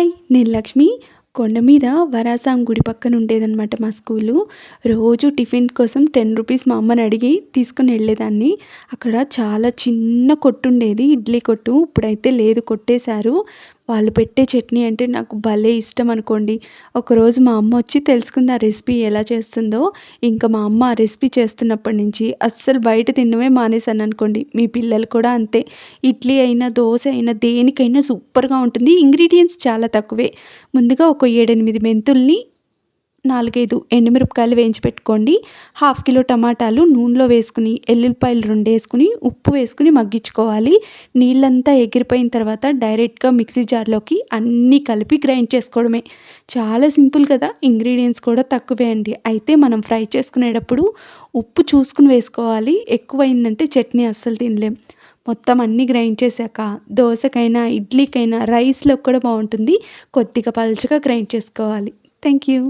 Hi నేను లక్ష్మి. కొండ మీద వరాసాం గుడి పక్కన ఉండేదన్నమాట మా స్కూలు. రోజు టిఫిన్ కోసం టెన్ రూపీస్ మా అమ్మని అడిగి తీసుకుని వెళ్ళేదాన్ని. అక్కడ చాలా చిన్న కొట్టు ఉండేది ఇడ్లీ కొట్టు. ఇప్పుడైతే లేదు కొట్టేశారు. వాళ్ళు పెట్టే చట్నీ అంటే నాకు భలే ఇష్టం అనుకోండి. ఒకరోజు మా అమ్మ వచ్చి తెలుసుకుంది ఆ రెసిపీ ఎలా చేస్తుందో. ఇంకా మా అమ్మ ఆ రెసిపీ చేస్తున్నప్పటి నుంచి అస్సలు బయట తినడమే మానేశాను అనుకోండి. మీ పిల్లలు కూడా అంతే. ఇడ్లీ అయినా దోశ అయినా దేనికైనా సూపర్గా ఉంటుంది. ఇంగ్రీడియంట్స్ చాలా తక్కువే. ముందుగా ఒక ఏడెనిమిది మెంతుల్ని నాలుగైదు ఎండుమిరపకాయలు వేయించి పెట్టుకోండి. హాఫ్ కిలో టమాటాలు నూనెలో వేసుకుని ఎల్లుల్లిపాయలు రెండు వేసుకుని ఉప్పు వేసుకుని మగ్గించుకోవాలి. నీళ్ళంతా ఎగిరిపోయిన తర్వాత డైరెక్ట్గా మిక్సీ జార్లోకి అన్నీ కలిపి గ్రైండ్ చేసుకోవడమే. చాలా సింపుల్ కదా ఇంగ్రీడియంట్స్ కూడా తక్కువే అండి. అయితే మనం ఫ్రై చేసుకునేటప్పుడు ఉప్పు చూసుకుని వేసుకోవాలి. ఎక్కువైందంటే చట్నీ అస్సలు తినలేం. మొత్తం అన్నీ గ్రైండ్ చేశాక దోశకైనా ఇడ్లీకైనా రైస్లో కూడా బాగుంటుంది. కొద్దిగా పలుచగా గ్రైండ్ చేసుకోవాలి. Thank you